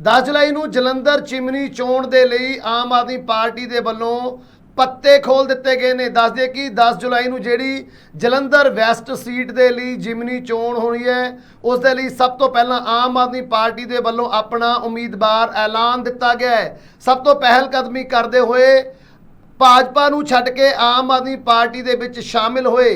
10 ਜੁਲਾਈ ਨੂੰ ਜਲੰਧਰ ਚਿਮਨੀ ਚੋਣ ਦੇ ਲਈ ਆਮ ਆਦਮੀ ਪਾਰਟੀ ਦੇ ਵੱਲੋਂ ਪੱਤੇ ਖੋਲ ਦਿੱਤੇ ਗਏ ਨੇ। ਦੱਸਦੇ ਕਿ 10 ਜੁਲਾਈ ਨੂੰ ਜਿਹੜੀ ਜਲੰਧਰ ਵੈਸਟ ਸੀਟ ਦੇ ਲਈ ਜਿਮਨੀ ਚੋਣ ਹੋਣੀ ਹੈ, ਉਸ ਦੇ ਲਈ ਸਭ ਤੋਂ ਪਹਿਲਾਂ ਆਮ ਆਦਮੀ ਪਾਰਟੀ ਦੇ ਵੱਲੋਂ ਆਪਣਾ ਉਮੀਦਵਾਰ ਐਲਾਨ ਦਿੱਤਾ ਗਿਆ ਹੈ। ਸਭ ਤੋਂ ਪਹਿਲ ਕਦਮੀ ਕਰਦੇ ਹੋਏ ਭਾਜਪਾ ਨੂੰ ਛੱਡ ਕੇ ਆਮ ਆਦਮੀ ਪਾਰਟੀ ਦੇ ਵਿੱਚ ਸ਼ਾਮਿਲ ਹੋਏ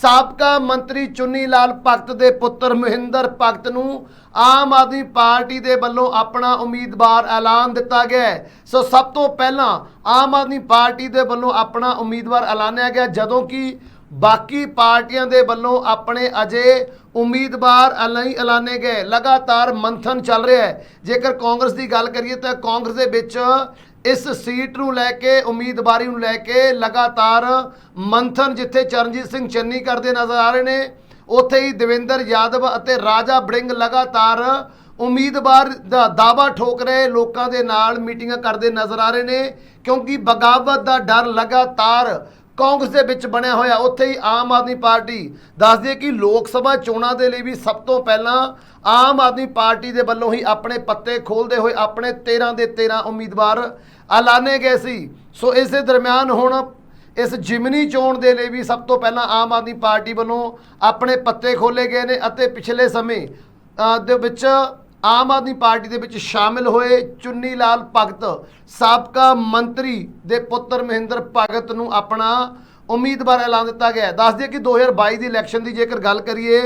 ਸਾਬਕਾ ਮੰਤਰੀ ਚੁੰਨੀ ਲਾਲ ਭਗਤ ਦੇ ਪੁੱਤਰ ਮਹਿੰਦਰ ਭਗਤ ਨੂੰ ਆਮ ਆਦਮੀ ਪਾਰਟੀ ਦੇ ਵੱਲੋਂ ਆਪਣਾ ਉਮੀਦਵਾਰ ਐਲਾਨ ਦਿੱਤਾ ਗਿਆ ਸੋ ਸਭ ਤੋਂ ਪਹਿਲਾਂ ਆਮ ਆਦਮੀ ਪਾਰਟੀ ਦੇ ਵੱਲੋਂ ਆਪਣਾ ਉਮੀਦਵਾਰ ਐਲਾਨਿਆ ਗਿਆ, ਜਦੋਂ ਕਿ ਬਾਕੀ ਪਾਰਟੀਆਂ ਦੇ ਵੱਲੋਂ ਆਪਣੇ ਅਜੇ ਉਮੀਦਵਾਰ ਨਹੀਂ ਐਲਾਨੇ ਗਏ। ਲਗਾਤਾਰ ਮੰਥਨ ਚੱਲ ਰਿਹਾ ਹੈ। ਜੇਕਰ ਕਾਂਗਰਸ ਦੀ ਗੱਲ ਕਰੀਏ ਤਾਂ ਕਾਂਗਰਸ ਦੇ ਵਿੱਚ ਇਸ ਸੀਟ ਨੂੰ ਲੈ ਕੇ, ਉਮੀਦਵਾਰੀ ਨੂੰ ਲੈ ਕੇ ਲਗਾਤਾਰ ਮੰਥਨ ਜਿੱਥੇ ਚਰਨਜੀਤ ਸਿੰਘ ਚੰਨੀ ਕਰਦੇ ਨਜ਼ਰ ਆ ਰਹੇ ਨੇ, ਉੱਥੇ ਹੀ ਦੇਵੇਂਦਰ ਯਾਦਵ ਅਤੇ ਰਾਜਾ ਬੜਿੰਗ ਲਗਾਤਾਰ ਉਮੀਦਵਾਰ ਦਾ ਦਾਵਾ ਠੋਕ ਰਹੇ ਲੋਕਾਂ ਦੇ ਨਾਲ ਮੀਟਿੰਗਾਂ ਕਰਦੇ ਨਜ਼ਰ ਆ ਰਹੇ ਨੇ, ਕਿਉਂਕਿ ਬਗਾਵਤ ਦਾ ਡਰ ਲਗਾਤਾਰ ਕਾਂਗਰਸ ਦੇ ਵਿੱਚ ਬਣਿਆ ਹੋਇਆ, ਉੱਥੇ ਹੀ ਆਮ ਆਦਮੀ ਪਾਰਟੀ ਦੱਸਦੀ ਹੈ ਕਿ ਲੋਕ ਸਭਾ ਚੋਣਾਂ ਦੇ ਲਈ ਵੀ ਸਭ ਤੋਂ ਪਹਿਲਾਂ ਆਮ ਆਦਮੀ ਪਾਰਟੀ ਦੇ ਵੱਲੋਂ ਹੀ ਆਪਣੇ ਪੱਤੇ ਖੋਲਦੇ ਹੋਏ ਆਪਣੇ 13 ਦੇ 13 ਉਮੀਦਵਾਰ ਐਲਾਨੇ ਗਏ ਸੀ। ਸੋ ਇਸ ਦੇ ਦਰਮਿਆਨ ਹੁਣ ਇਸ ਜਿਮਨੀ ਚੋਣ ਦੇ ਲਈ ਵੀ ਸਭ ਤੋਂ ਪਹਿਲਾਂ ਆਮ ਆਦਮੀ ਪਾਰਟੀ ਵੱਲੋਂ ਆਪਣੇ ਪੱਤੇ ਖੋਲੇ ਗਏ ਨੇ ਅਤੇ ਪਿਛਲੇ ਸਮੇਂ ਦੇ ਵਿੱਚ ਆਮ ਆਦਮੀ ਪਾਰਟੀ ਦੇ ਵਿੱਚ ਸ਼ਾਮਿਲ ਹੋਏ ਚੁੰਨੀ ਲਾਲ ਭਗਤ ਸਾਬਕਾ ਮੰਤਰੀ ਦੇ ਪੁੱਤਰ ਮਹਿੰਦਰ ਭਗਤ ਨੂੰ ਆਪਣਾ ਉਮੀਦਵਾਰ ਐਲਾਨ ਦਿੱਤਾ ਗਿਆ ਹੈ। ਦੱਸ ਦਈਏ ਕਿ 2022 ਦੀ ਇਲੈਕਸ਼ਨ ਦੀ ਜੇਕਰ ਗੱਲ ਕਰੀਏ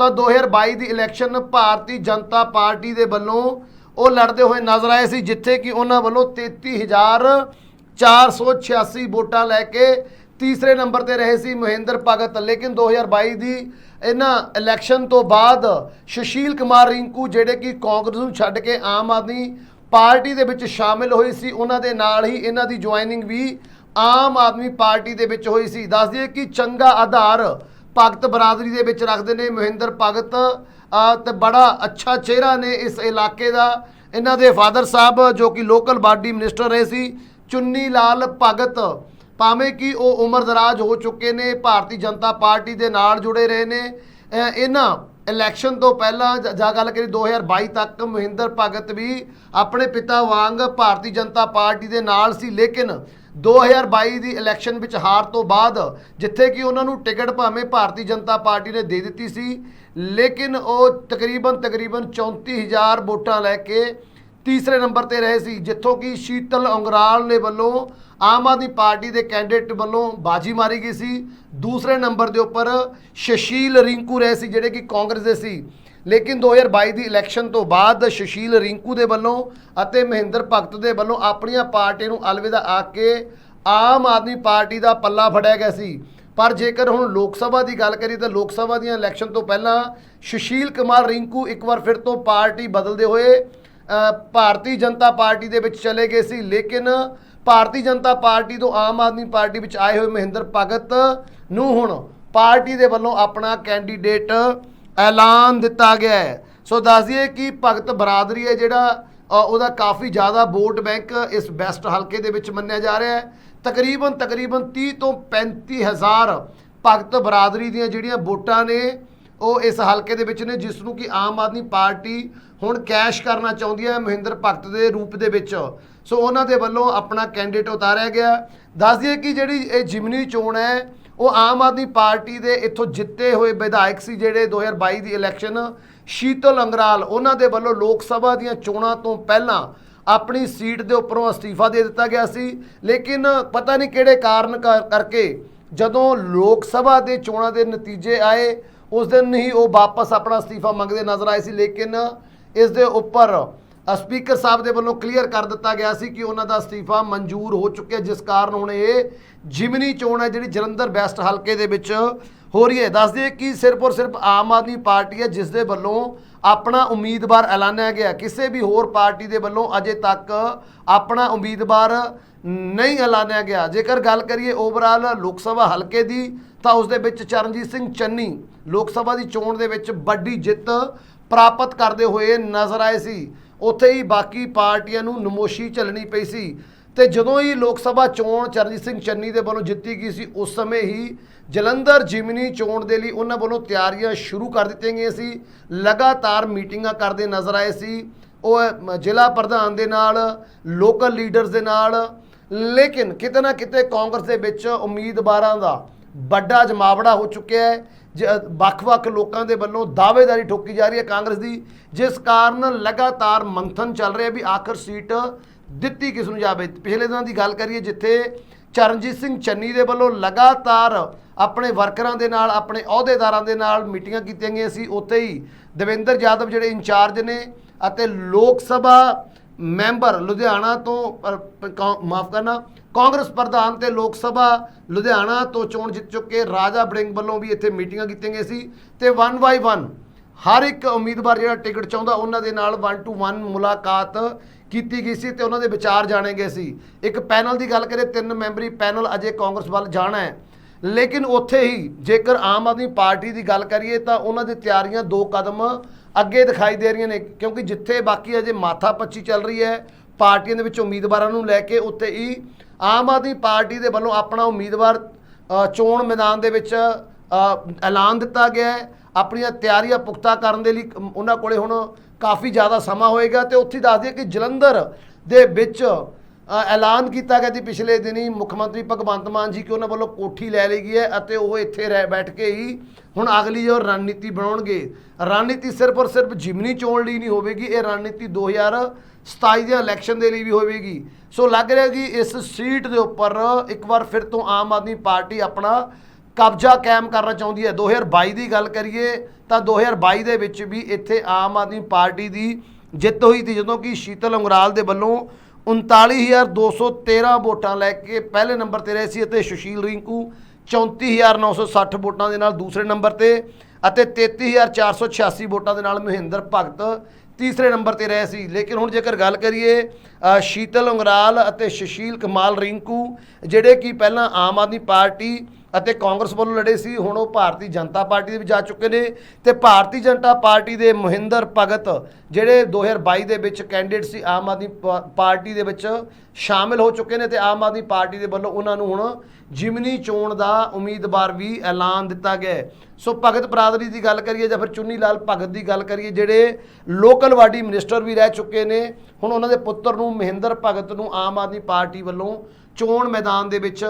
ਤਾਂ 2022 ਦੀ ਇਲੈਕਸ਼ਨ ਭਾਰਤੀ ਜਨਤਾ ਪਾਰਟੀ ਦੇ ਵੱਲੋਂ ਉਹ ਲੜਦੇ ਹੋਏ ਨਜ਼ਰ ਆਏ ਸੀ, ਜਿੱਥੇ ਕਿ ਉਹਨਾਂ ਵੱਲੋਂ 33486 ਵੋਟਾਂ ਲੈ ਕੇ ਤੀਸਰੇ ਨੰਬਰ ਤੇ ਰਹੇ ਸੀ ਮਹਿੰਦਰ ਭਗਤ। ਲੇਕਿਨ 2022 ਦੀ ਇਹਨਾਂ ਇਲੈਕਸ਼ਨ ਤੋਂ ਬਾਅਦ ਸੁਸ਼ੀਲ ਕੁਮਾਰ ਰਿੰਕੂ, ਜਿਹੜੇ ਕਿ ਕਾਂਗਰਸ ਨੂੰ ਛੱਡ ਕੇ ਆਮ ਆਦਮੀ ਪਾਰਟੀ ਦੇ ਵਿੱਚ ਸ਼ਾਮਿਲ ਹੋਈ ਸੀ, ਉਹਨਾਂ ਦੇ ਨਾਲ ਹੀ ਇਹਨਾਂ ਦੀ ਜੁਆਇਨਿੰਗ ਵੀ ਆਮ ਆਦਮੀ ਪਾਰਟੀ ਦੇ ਵਿੱਚ ਹੋਈ ਸੀ। ਦੱਸ ਦਈਏ ਕਿ ਚੰਗਾ ਆਧਾਰ ਭਗਤ ਬਰਾਦਰੀ ਦੇ ਵਿੱਚ ਰੱਖਦੇ ਨੇ ਮਹਿੰਦਰ ਭਗਤ ਅਹ, ਤੇ ਬੜਾ ਅੱਛਾ ਚਿਹਰਾ ਨੇ ਇਸ ਇਲਾਕੇ ਦਾ। ਇਹਨਾਂ ਦੇ ਫਾਦਰ ਸਾਹਿਬ ਜੋ ਕਿ ਲੋਕਲ ਬਾਡੀ ਮਿਨਿਸਟਰ ਰਹੇ ਸੀ ਚੁੰਨੀ ਲਾਲ ਭਗਤ। ਭਾਵੇਂ ਕਿ ਉਹ ਉਮਰ ਦਰਾਜ ਹੋ ਚੁੱਕੇ ਨੇ ਭਾਰਤੀ ਜਨਤਾ ਪਾਰਟੀ ਦੇ ਨਾਲ ਜੁੜੇ ਰਹੇ ਨੇ। ਇਹਨਾਂ ਇਲੈਕਸ਼ਨ ਤੋਂ ਪਹਿਲਾਂ ਜ- ਜਾਂ ਗੱਲ ਕਰੀ 2022 ਤੱਕ ਮਹਿੰਦਰ ਭਗਤ ਵੀ ਆਪਣੇ ਪਿਤਾ ਵਾਂਗ ਭਾਰਤੀ ਜਨਤਾ ਪਾਰਟੀ ਦੇ ਨਾਲ ਸੀ ਲੇਕਿਨ 2022 ਦੀ ਇਲੈਕਸ਼ਨ ਵਿੱਚ ਹਾਰ ਤੋਂ ਬਾਅਦ ਜਿੱਥੇ ਕਿ ਉਹਨਾਂ ਨੂੰ ਟਿਕਟ ਭਾਵੇਂ ਭਾਰਤੀ ਜਨਤਾ ਪਾਰਟੀ ਨੇ ਦੇ ਦਿੱਤੀ ਸੀ, ਲੇਕਿਨ ਉਹ ਤਕਰੀਬਨ ਤਕਰੀਬਨ 34000 ਵੋਟਾਂ ਲੈ ਕੇ ਤੀਸਰੇ ਨੰਬਰ ਤੇ ਰਹੇ ਸੀ, ਜਿੱਥੋਂ ਕਿ ਸ਼ੀਤਲ ਉਂਗਰਾਲ ਨੇ ਵੱਲੋਂ ਆਮ ਆਦਮੀ ਪਾਰਟੀ ਦੇ ਕੈਂਡੀਡੇਟ ਵੱਲੋਂ ਬਾਜੀ ਮਾਰੀ ਗਈ ਸੀ। ਦੂਸਰੇ ਨੰਬਰ ਦੇ ਉੱਪਰ ਸ਼ਸ਼ੀਲ ਰਿੰਕੂ ਰਹੇ ਸੀ, ਜਿਹੜੇ ਕਿ ਕਾਂਗਰਸ ਦੇ ਸੀ। ਲੇਕਿਨ 2022 ਦੀ ਇਲੈਕਸ਼ਨ ਤੋਂ ਬਾਅਦ ਸ਼ਸ਼ੀਲ ਰਿੰਕੂ ਦੇ ਵੱਲੋਂ ਅਤੇ ਮਹਿੰਦਰ ਭਗਤ ਦੇ ਵੱਲੋਂ ਆਪਣੀਆਂ ਪਾਰਟੀ ਨੂੰ ਅਲਵਿਦਾ ਆ ਕੇ ਆਮ ਆਦਮੀ ਪਾਰਟੀ ਦਾ ਪੱਲਾ ਫੜਿਆ ਗਿਆ ਸੀ। ਪਰ ਜੇਕਰ ਹੁਣ ਲੋਕ ਸਭਾ ਦੀ ਗੱਲ ਕਰੀਏ ਤਾਂ ਲੋਕ ਸਭਾ ਦੀਆਂ ਇਲੈਕਸ਼ਨ ਤੋਂ ਪਹਿਲਾਂ ਸੁਸ਼ੀਲ ਕੁਮਾਰ ਰਿੰਕੂ ਇੱਕ ਵਾਰ ਫਿਰ ਤੋਂ ਪਾਰਟੀ ਬਦਲਦੇ ਹੋਏ ਭਾਰਤੀ ਜਨਤਾ ਪਾਰਟੀ ਦੇ ਵਿੱਚ ਚਲੇ ਗਏ ਸੀ। ਲੇਕਿਨ ਭਾਰਤੀ ਜਨਤਾ ਪਾਰਟੀ ਤੋਂ ਆਮ ਆਦਮੀ ਪਾਰਟੀ ਵਿੱਚ ਆਏ ਹੋਏ ਮਹਿੰਦਰ ਭਗਤ ਨੂੰ ਹੁਣ ਪਾਰਟੀ ਦੇ ਵੱਲੋਂ ਆਪਣਾ ਕੈਂਡੀਡੇਟ ਐਲਾਨ ਦਿੱਤਾ ਗਿਆ ਹੈ। ਸੋ ਦੱਸ ਦਈਏ ਕਿ ਭਗਤ ਬਰਾਦਰੀ ਹੈ ਜਿਹੜਾ ਉਹਦਾ ਕਾਫੀ ਜ਼ਿਆਦਾ ਵੋਟ ਬੈਂਕ ਇਸ ਬੈਸਟ ਹਲਕੇ ਦੇ ਵਿੱਚ ਮੰਨਿਆ ਜਾ ਰਿਹਾ ਹੈ। ਤਕਰੀਬਨ ਤਕਰੀਬਨ 30 ਤੋਂ 35 ਹਜ਼ਾਰ ਭਗਤ ਬਰਾਦਰੀ ਦੀਆਂ ਜਿਹੜੀਆਂ ਵੋਟਾਂ ਨੇ, ਉਹ ਇਸ ਹਲਕੇ ਦੇ ਵਿੱਚ ਨੇ, ਜਿਸ ਨੂੰ ਕਿ ਆਮ ਆਦਮੀ ਪਾਰਟੀ ਹੁਣ ਕੈਸ਼ ਕਰਨਾ ਚਾਹੁੰਦੀ ਹੈ ਮਹਿੰਦਰ ਭਗਤ ਦੇ ਰੂਪ ਦੇ ਵਿੱਚ। ਸੋ ਉਹਨਾਂ ਦੇ ਵੱਲੋਂ ਆਪਣਾ ਕੈਂਡੀਡੇਟ ਉਤਾਰਿਆ ਗਿਆ। ਦੱਸ ਦਈਏ ਕਿ ਜਿਹੜੀ ਇਹ ਜਿਮਨੀ ਚੋਣ ਹੈ ਉਹ ਆਮ ਆਦਮੀ ਪਾਰਟੀ ਦੇ ਇੱਥੋਂ ਜਿੱਤੇ ਹੋਏ ਵਿਧਾਇਕ ਸੀ ਜਿਹੜੇ 2022 ਦੀ ਇਲੈਕਸ਼ਨ ਸ਼ੀਤਲ ਅੰਗਰਾਲ, ਉਹਨਾਂ ਦੇ ਵੱਲੋਂ ਲੋਕ ਸਭਾ ਦੀਆਂ ਚੋਣਾਂ ਤੋਂ ਪਹਿਲਾਂ ਆਪਣੀ ਸੀਟ ਦੇ ਉੱਪਰੋਂ ਅਸਤੀਫਾ ਦੇ ਦਿੱਤਾ ਗਿਆ ਸੀ। ਲੇਕਿਨ ਪਤਾ ਨਹੀਂ ਕਿਹੜੇ ਕਾਰਨ ਕਰ- ਕਰਕੇ ਜਦੋਂ ਲੋਕ ਸਭਾ ਦੇ ਚੋਣਾਂ ਦੇ ਨਤੀਜੇ ਆਏ, ਉਸ ਦਿਨ ਹੀ ਉਹ ਵਾਪਸ ਆਪਣਾ ਅਸਤੀਫਾ ਮੰਗਦੇ ਨਜ਼ਰ ਆਏ ਸੀ। ਲੇਕਿਨ ਇਸ ਦੇ ਉੱਪਰ ਸਪੀਕਰ ਸਾਹਿਬ ਦੇ ਵੱਲੋਂ ਕਲੀਅਰ ਕਰ ਦਿੱਤਾ ਗਿਆ ਸੀ ਕਿ ਉਹਨਾਂ ਦਾ ਅਸਤੀਫਾ ਮਨਜ਼ੂਰ ਹੋ ਚੁੱਕਿਆ ਜਿਸ ਕਾਰਨ ਹੁਣ ਇਹ ਜਿਮਨੀ ਚੋਣ ਹੈ, ਜਿਹੜੀ ਜਲੰਧਰ ਵੈਸਟ ਹਲਕੇ ਦੇ ਵਿੱਚ ਹੋ ਰਹੀ ਹੈ। ਦੱਸ ਦਈਏ ਕਿ ਸਿਰਫ ਔਰ ਸਿਰਫ ਆਮ ਆਦਮੀ ਪਾਰਟੀ ਹੈ, ਜਿਸ ਦੇ ਵੱਲੋਂ ਆਪਣਾ ਉਮੀਦਵਾਰ ਐਲਾਨਿਆ ਗਿਆ ਕਿਸੇ ਵੀ ਹੋਰ ਪਾਰਟੀ ਦੇ ਵੱਲੋਂ ਅਜੇ ਤੱਕ ਆਪਣਾ ਉਮੀਦਵਾਰ ਨਹੀਂ ਐਲਾਨਿਆ ਗਿਆ। ਜੇਕਰ ਗੱਲ ਕਰੀਏ ਓਵਰਆਲ ਲੋਕ ਸਭਾ ਹਲਕੇ ਦੀ, ਤਾਂ ਉਸ ਦੇ ਵਿੱਚ ਚਰਨਜੀਤ ਸਿੰਘ ਚੰਨੀ ਲੋਕ ਸਭਾ ਦੀ ਚੋਣ ਦੇ ਵਿੱਚ ਵੱਡੀ ਜਿੱਤ ਪ੍ਰਾਪਤ ਕਰਦੇ ਹੋਏ ਨਜ਼ਰ ਆਏ ਸੀ। ਉੱਥੇ ਹੀ ਬਾਕੀ ਪਾਰਟੀਆਂ ਨੂੰ ਨਮੋਸ਼ੀ ਝੱਲਣੀ ਪਈ ਸੀ। ਤੇ ਜਦੋਂ ਹੀ ਲੋਕ ਸਭਾ ਚੋਣ ਚਰਨਜੀਤ ਸਿੰਘ ਚੰਨੀ ਦੇ ਵੱਲੋਂ ਜਿੱਤੀ ਗਈ ਸੀ, ਉਸ ਸਮੇਂ ਹੀ ਜਲੰਧਰ ਜਿਮਨੀ ਚੋਣ ਦੇ ਲਈ ਉਹਨਾਂ ਵੱਲੋਂ ਤਿਆਰੀਆਂ ਸ਼ੁਰੂ ਕਰ ਦਿੱਤੀਆਂ ਗਈਆਂ ਸੀ। ਲਗਾਤਾਰ ਮੀਟਿੰਗਾਂ ਕਰਦੇ ਨਜ਼ਰ ਆਏ ਸੀ। ਉਹ ਜ਼ਿਲ੍ਹਾ ਪ੍ਰਧਾਨ ਦੇ ਨਾਲ, ਲੋਕਲ ਲੀਡਰਸ ਦੇ ਨਾਲ, ਲੇਕਿਨ ਕਿਤੇ ਨਾ ਕਿਤੇ ਕਾਂਗਰਸ ਦੇ ਵਿੱਚ ਉਮੀਦਵਾਰਾਂ ਦਾ ਵੱਡਾ ਜਮਾਵੜਾ ਹੋ ਚੁੱਕਿਆ ਹੈ। ਵੱਖ-ਵੱਖ ਲੋਕਾਂ ਦੇ ਵੱਲੋਂ ਦਾਅਵੇਦਾਰੀ ਠੋਕੀ ਜਾ ਰਹੀ ਹੈ ਕਾਂਗਰਸ ਦੀ, ਜਿਸ ਕਾਰਨ ਲਗਾਤਾਰ ਮੰਥਨ ਚੱਲ ਰਿਹਾ ਵੀ ਆਖਰ ਸੀਟ ਦਿੱਤੀ ਕਿਸ ਨੂੰ ਜਾਵੇ। ਪਿਛਲੇ ਦਿਨਾਂ ਦੀ ਗੱਲ ਕਰੀਏ, ਜਿੱਥੇ ਚਰਨਜੀਤ ਸਿੰਘ ਚੰਨੀ ਦੇ ਵੱਲੋਂ ਲਗਾਤਾਰ ਆਪਣੇ ਵਰਕਰਾਂ ਦੇ ਨਾਲ, ਆਪਣੇ ਅਹੁਦੇਦਾਰਾਂ ਦੇ ਨਾਲ ਮੀਟਿੰਗਾਂ ਕੀਤੀਆਂ ਗਈਆਂ ਸੀ, ਉੱਥੇ ਹੀ ਦਵਿੰਦਰ ਯਾਦਵ ਜਿਹੜੇ ਇੰਚਾਰਜ ਨੇ ਅਤੇ ਲੋਕ ਸਭਾ ਮੈਂਬਰ ਲੁਧਿਆਣਾ ਤੋਂ ਮਾਫ ਕਰਨਾ ਕਾਂਗਰਸ ਪ੍ਰਧਾਨ ਤੇ ਲੋਕ ਸਭਾ ਲੁਧਿਆਣਾ ਤੋਂ ਚੋਣ ਜਿੱਤ ਚੁੱਕੇ ਰਾਜਾ ਬੜਿੰਗ ਵੱਲੋਂ ਵੀ ਇੱਥੇ ਮੀਟਿੰਗਾਂ ਕੀਤੀਆਂ ਗਈਆਂ ਸੀ ਤੇ 1 ਬਾਈ 1 ਹਰ ਇੱਕ ਉਮੀਦਵਾਰ ਜਿਹੜਾ ਟਿਕਟ ਚਾਹੁੰਦਾ ਉਹਨਾਂ ਦੇ ਨਾਲ 1 ਟੂ 1 ਮੁਲਾਕਾਤ ਕੀਤੀ ਗਈ ਸੀ ਤੇ ਉਹਨਾਂ ਦੇ ਵਿਚਾਰ ਜਾਣੇ ਗਏ ਸੀ। ਇੱਕ ਪੈਨਲ ਦੀ ਗੱਲ ਕਰੇ ਤਿੰਨ ਮੈਂਬਰੀ ਪੈਨਲ ਅਜੇ ਕਾਂਗਰਸ ਵੱਲ ਜਾਣਾ ਹੈ। ਲੇਕਿਨ ਉੱਥੇ ਹੀ ਜੇਕਰ ਆਮ ਆਦਮੀ ਪਾਰਟੀ ਦੀ ਗੱਲ ਕਰੀਏ ਤਾਂ ਉਹਨਾਂ ਦੀ ਤਿਆਰੀਆਂ ਦੋ ਕਦਮ ਅੱਗੇ ਦਿਖਾਈ ਦੇ ਰਹੀਆਂ ਨੇ, ਕਿਉਂਕਿ ਜਿੱਥੇ ਬਾਕੀ ਅਜੇ ਮਾਥਾ ਪੱਚੀ ਚੱਲ ਰਹੀ ਹੈ ਪਾਰਟੀਆਂ ਦੇ ਵਿੱਚ ਉਮੀਦਵਾਰਾਂ ਨੂੰ ਲੈ ਕੇ ਉੱਤੇ ਹੀ ਆਮ ਆਦਮੀ ਪਾਰਟੀ ਦੇ ਵੱਲੋਂ ਆਪਣਾ ਉਮੀਦਵਾਰ ਚੋਣ ਮੈਦਾਨ ਦੇ ਵਿੱਚ ਐਲਾਨ ਦਿੱਤਾ ਗਿਆ ਹੈ। ਆਪਣੀਆਂ ਤਿਆਰੀਆਂ ਪੁਖਤਾ ਕਰਨ ਦੇ ਲਈ ਉਹਨਾਂ ਕੋਲੇ ਹੁਣ ਕਾਫੀ ਜ਼ਿਆਦਾ ਸਮਾਂ ਹੋਏਗਾ ਤੇ ਉੱਥੇ ਹੀ ਦੱਸ ਦਈਏ ਕਿ ਜਲੰਧਰ ਦੇ ਵਿੱਚ ਐਲਾਨ ਕੀਤਾ ਗਿਆ ਸੀ ਪਿਛਲੇ ਦਿਨੀ ਮੁੱਖ ਮੰਤਰੀ ਭਗਵੰਤ ਮਾਨ ਜੀ ਕਿ ਉਹਨਾਂ ਵੱਲੋਂ ਕੋਠੀ ਲੈ ਲਈ ਗਈ ਹੈ ਅਤੇ ਉਹ ਇੱਥੇ ਰਹਿ ਬੈਠ ਕੇ ਹੀ ਹੁਣ ਅਗਲੀ ਜੋ ਰਣਨੀਤੀ ਬਣਾਉਣਗੇ। ਰਣਨੀਤੀ ਸਿਰਫ ਔਰ ਸਿਰਫ ਜਿਮਨੀ ਚੋਣ ਲਈ ਨਹੀਂ ਹੋਵੇਗੀ, ਇਹ ਰਣਨੀਤੀ 2027 ਦੇ ਇਲੈਕਸ਼ਨ ਦੇ ਲਈ ਵੀ ਹੋਵੇਗੀ। ਸੋ ਲੱਗ ਰਿਹਾ ਕਿ ਇਸ ਸੀਟ ਦੇ ਉੱਪਰ ਇੱਕ ਵਾਰ ਫਿਰ ਤੋਂ ਆਮ ਆਦਮੀ ਪਾਰਟੀ ਆਪਣਾ ਕਬਜ਼ਾ ਕਾਇਮ ਕਰਨਾ ਚਾਹੁੰਦੀ ਹੈ। 2022 ਦੀ ਗੱਲ ਕਰੀਏ ਤਾਂ 2022 ਦੇ ਵਿੱਚ ਵੀ ਇੱਥੇ ਆਮ ਆਦਮੀ ਪਾਰਟੀ ਦੀ ਜਿੱਤ ਹੋਈ ਸੀ, ਜਦੋਂ ਕਿ ਸ਼ੀਤਲ ਅੰਗਰਾਲ ਦੇ ਵੱਲੋਂ 39213 ਵੋਟਾਂ ਲੈ ਕੇ ਪਹਿਲੇ ਨੰਬਰ ਤੇ ਰਹੇ ਸੀ ਅਤੇ ਸੁਸ਼ੀਲ ਰਿੰਕੂ 34960 ਵੋਟਾਂ ਦੇ ਨਾਲ ਦੂਸਰੇ ਨੰਬਰ ਤੇ ਅਤੇ 33486 ਵੋਟਾਂ ਦੇ ਨਾਲ ਮਹਿੰਦਰ ਭਗਤ ਤੀਸਰੇ ਨੰਬਰ ਤੇ ਰਹੇ ਸੀ। ਲੇਕਿਨ ਹੁਣ ਜੇਕਰ ਗੱਲ ਕਰੀਏ ਸ਼ੀਤਲ ਉਂਗਰਾਲ ਅਤੇ ਸੁਸ਼ੀਲ ਕਮਾਲ ਰਿੰਕੂ, ਜਿਹੜੇ ਕਿ ਪਹਿਲਾਂ ਆਮ ਆਦਮੀ ਪਾਰਟੀ ਅਤੇ ਕਾਂਗਰਸ ਵੱਲੋਂ ਲੜੇ ਸੀ। ਹੁਣ ਉਹ ਭਾਰਤੀ ਜਨਤਾ ਪਾਰਟੀ ਦੇ ਵਿੱਚ ਜਾ ਚੁੱਕੇ ਨੇ ਤੇ ਭਾਰਤੀ ਜਨਤਾ ਪਾਰਟੀ ਦੇ ਮਹਿੰਦਰ ਭਗਤ, ਜਿਹੜੇ 2022 ਦੇ ਵਿੱਚ ਕੈਂਡੀਡੇਟ ਸੀ, ਆਮ ਆਦਮੀ ਪਾ- ਪਾਰਟੀ ਦੇ ਵਿੱਚ ਸ਼ਾਮਿਲ ਹੋ ਚੁੱਕੇ ਨੇ ਤੇ ਆਮ ਆਦਮੀ ਪਾਰਟੀ ਦੇ ਵੱਲੋਂ ਉਹਨਾਂ ਨੂੰ ਹੁਣ ਜਿਮਨੀ ਚੋਣ ਦਾ ਉਮੀਦਵਾਰ ਵੀ ਐਲਾਨ ਦਿੱਤਾ ਗਿਆ ਸੋ ਭਗਤ ਬਰਾਦਰੀ ਦੀ ਗੱਲ ਕਰੀਏ ਜਾਂ ਫਿਰ ਚੁੰਨੀ ਲਾਲ ਭਗਤ ਦੀ ਗੱਲ ਕਰੀਏ, ਜਿਹੜੇ ਲੋਕਲ ਬਾਡੀ ਮਿਨਿਸਟਰ ਵੀ ਰਹਿ ਚੁੱਕੇ ਨੇ, ਹੁਣ ਉਹਨਾਂ ਦੇ ਪੁੱਤਰ ਨੂੰ ਮਹਿੰਦਰ ਭਗਤ ਨੂੰ ਆਮ ਆਦਮੀ ਪਾਰਟੀ ਵੱਲੋਂ ਚੋਣ ਮੈਦਾਨ ਦੇ ਵਿੱਚ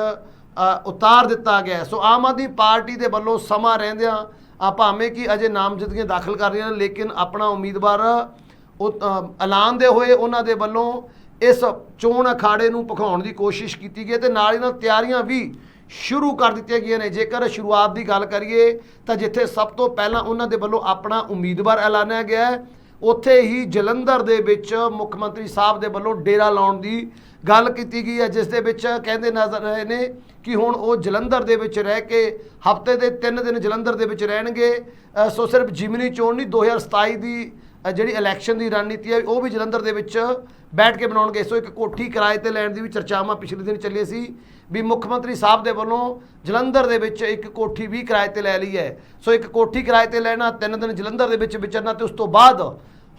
ਉਤਾਰ ਦਿੱਤਾ ਗਿਆ ਸੋ ਆਮ ਆਦਮੀ ਪਾਰਟੀ ਦੇ ਵੱਲੋਂ ਸਮਾਂ ਰਹਿੰਦਿਆਂ ਆ ਭਾਵੇਂ ਕਿ ਅਜੇ ਨਾਮਜ਼ਦਗੀਆਂ ਦਾਖਲ ਕਰ ਰਹੀਆਂ ਨੇ ਲੇਕਿਨ ਆਪਣਾ ਉਮੀਦਵਾਰ ਉਹ ਅ, ਐਲਾਨ ਦੇ ਹੋਏ ਉਹਨਾਂ ਦੇ ਵੱਲੋਂ ਇਸ ਚੋਣ ਅਖਾੜੇ ਨੂੰ ਭਖਾਉਣ ਦੀ ਕੋਸ਼ਿਸ਼ ਕੀਤੀ ਗਈ ਹੈ ਤੇ ਨਾਲ ਹੀ ਨਾਲ ਤਿਆਰੀਆਂ ਵੀ ਸ਼ੁਰੂ ਕਰ ਦਿੱਤੀਆਂ ਗਈਆਂ ਨੇ। ਜੇਕਰ ਸ਼ੁਰੂਆਤ ਦੀ ਗੱਲ ਕਰੀਏ ਤਾਂ ਜਿੱਥੇ ਸਭ ਤੋਂ ਪਹਿਲਾਂ ਉਹਨਾਂ ਦੇ ਵੱਲੋਂ ਆਪਣਾ ਉਮੀਦਵਾਰ ਐਲਾਨਿਆ ਗਿਆ ਉੱਥੇ ਹੀ ਜਲੰਧਰ ਦੇ ਵਿੱਚ ਮੁੱਖ ਮੰਤਰੀ ਸਾਹਿਬ ਦੇ ਵੱਲੋਂ ਡੇਰਾ ਲਾਉਣ ਦੀ ਗੱਲ ਕੀਤੀ ਗਈ ਹੈ ਜਿਸ ਦੇ ਵਿੱਚ ਕਹਿੰਦੇ ਨਜ਼ਰ ਆਏ ਨੇ ਕਿ ਹੁਣ ਉਹ ਜਲੰਧਰ ਦੇ ਵਿੱਚ ਰਹਿ ਕੇ ਹਫ਼ਤੇ ਦੇ 3 ਦਿਨ ਜਲੰਧਰ ਦੇ ਵਿੱਚ ਰਹਿਣਗੇ। ਸੋ ਸਿਰਫ ਜਿਮਨੀ ਚੋਣ ਨਹੀਂ 2027 ਦੀ ਜਿਹੜੀ ਇਲੈਕਸ਼ਨ ਦੀ ਰਣਨੀਤੀ ਹੈ, ਉਹ ਵੀ ਜਲੰਧਰ ਦੇ ਵਿੱਚ ਬੈਠ ਕੇ ਬਣਾਉਣਗੇ। ਸੋ ਇੱਕ ਕੋਠੀ ਕਿਰਾਏ ਤੇ ਲੈਣ ਦੀ ਵੀ ਚਰਚਾਵਾਂ ਪਿਛਲੇ ਦਿਨ ਚੱਲੀਆਂ ਸੀ ਵੀ ਮੁੱਖ ਮੰਤਰੀ ਸਾਹਿਬ ਦੇ ਵੱਲੋਂ ਜਲੰਧਰ ਦੇ ਵਿੱਚ ਇੱਕ ਕੋਠੀ ਵੀ ਕਿਰਾਏ ਤੇ ਲੈ ਲਈ ਹੈ। ਸੋ ਇੱਕ ਕੋਠੀ ਕਿਰਾਏ ਤੇ ਲੈਣਾ, ਤਿੰਨ ਦਿਨ ਜਲੰਧਰ ਦੇ ਵਿੱਚ ਵਿਚਰਨਾ ਤੇ ਉਸ ਤੋਂ ਬਾਅਦ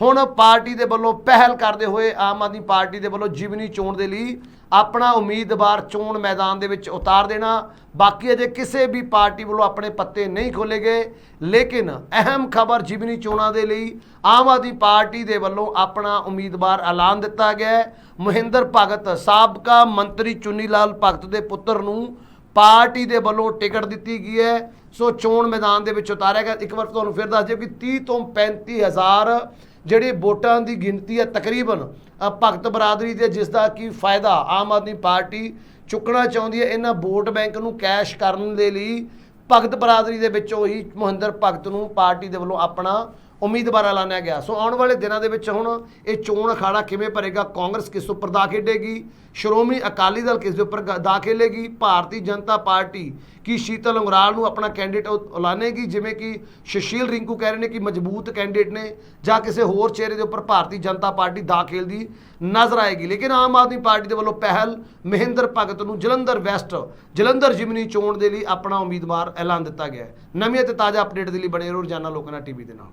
ਹੁਣ ਪਾਰਟੀ ਦੇ ਵੱਲੋਂ ਪਹਿਲ ਕਰਦੇ ਹੋਏ ਆਮ ਆਦਮੀ ਪਾਰਟੀ ਦੇ ਵੱਲੋਂ ਜੀਵਨੀ ਚੋਣ ਦੇ ਲਈ ਆਪਣਾ ਉਮੀਦਵਾਰ ਚੋਣ ਮੈਦਾਨ ਦੇ ਵਿੱਚ ਉਤਾਰ ਦੇਣਾ। ਬਾਕੀ ਅਜੇ ਕਿਸੇ ਵੀ ਪਾਰਟੀ ਵੱਲੋਂ ਆਪਣੇ ਪੱਤੇ ਨਹੀਂ ਖੋਲੇ ਗਏ। ਲੇਕਿਨ ਅਹਿਮ ਖਬਰ ਜੀਵਨੀ ਚੋਣਾਂ ਦੇ ਲਈ ਆਮ ਆਦਮੀ ਪਾਰਟੀ ਦੇ ਵੱਲੋਂ ਆਪਣਾ ਉਮੀਦਵਾਰ ਐਲਾਨ ਦਿੱਤਾ ਗਿਆ ਮਹਿੰਦਰ ਭਗਤ ਸਾਬਕਾ ਮੰਤਰੀ ਚੁੰਨੀ ਲਾਲ ਭਗਤ ਦੇ ਪੁੱਤਰ ਨੂੰ ਪਾਰਟੀ ਦੇ ਵੱਲੋਂ ਟਿਕਟ ਦਿੱਤੀ ਗਈ ਹੈ। ਸੋ ਚੋਣ ਮੈਦਾਨ ਦੇ ਵਿੱਚ ਉਤਾਰਿਆ ਗਿਆ। ਇੱਕ ਵਾਰ ਤੁਹਾਨੂੰ ਫਿਰ ਦੱਸ ਦਿਓ ਕਿ 30 ਤੋਂ 35 ਹਜ਼ਾਰ ਜਿਹੜੀ ਵੋਟਾਂ ਦੀ ਗਿਣਤੀ ਹੈ ਤਕਰੀਬਨ ਭਗਤ ਬਰਾਦਰੀ ਦੇ ਜਿਸ ਦਾ ਕੀ ਫਾਇਦਾ, ਆਮ ਆਦਮੀ ਪਾਰਟੀ ਚੁੱਕਣਾ ਚਾਹੁੰਦੀ ਹੈ ਇਹਨਾਂ ਵੋਟ ਬੈਂਕ ਨੂੰ ਕੈਸ਼ ਕਰਨ ਦੇ ਲਈ, ਭਗਤ ਬਰਾਦਰੀ ਦੇ ਵਿੱਚੋਂ ਹੀ ਮਹਿੰਦਰ ਭਗਤ ਨੂੰ ਪਾਰਟੀ ਦੇ ਵੱਲੋਂ ਆਪਣਾ ਉਮੀਦਵਾਰ ਐਲਾਨਿਆ ਗਿਆ। ਸੋ ਆਉਣ ਵਾਲੇ ਦਿਨਾਂ ਦੇ ਵਿੱਚ ਹੁਣ ਇਹ ਚੋਣ ਅਖਾੜਾ ਕਿਵੇਂ ਭਰੇਗਾ, ਕਾਂਗਰਸ ਕਿਸ ਉੱਪਰ ਦਾ ਖੇਡੇਗੀ, ਸ਼੍ਰੋਮਣੀ ਅਕਾਲੀ ਦਲ ਕਿਸ ਦੇ ਉੱਪਰ ਗ- ਦਾ ਖੇਲੇਗੀ, ਭਾਰਤੀ ਜਨਤਾ ਪਾਰਟੀ ਕੀ ਸ਼ੀਤਲ ਉਂਗਰਾਲ ਨੂੰ ਆਪਣਾ ਕੈਂਡੀਡੇਟ ਐਲਾਨੇਗੀ ਜਿਵੇਂ ਕਿ ਸੁਸ਼ੀਲ ਰਿੰਕੂ ਕਹਿ ਰਹੇ ਨੇ ਕਿ ਮਜ਼ਬੂਤ ਕੈਂਡੀਡੇਟ ਨੇ, ਜਾਂ ਕਿਸੇ ਹੋਰ ਚਿਹਰੇ ਦੇ ਉੱਪਰ ਭਾਰਤੀ ਜਨਤਾ ਪਾਰਟੀ ਦਾ ਖੇਲਦੀ ਨਜ਼ਰ ਆਏਗੀ। ਲੇਕਿਨ ਆਮ ਆਦਮੀ ਪਾਰਟੀ ਦੇ ਵੱਲੋਂ ਪਹਿਲ ਮਹਿੰਦਰ ਭਗਤ ਨੂੰ ਜਲੰਧਰ ਵੈਸਟ, ਜਲੰਧਰ ਜਿਮਨੀ ਚੋਣ ਦੇ ਲਈ ਆਪਣਾ ਉਮੀਦਵਾਰ ਐਲਾਨ ਦਿੱਤਾ ਗਿਆ ਹੈ। ਨਵੀਂ ਅਤੇ ਤਾਜ਼ਾ ਅਪਡੇਟ ਦੇ ਲਈ ਬਣੇ ਰਹੋ ਰੋਜ਼ਾਨਾ ਲੋਕਾਂ ਨਾਲ ਟੀਵੀ ਦੇ ਨਾਲ।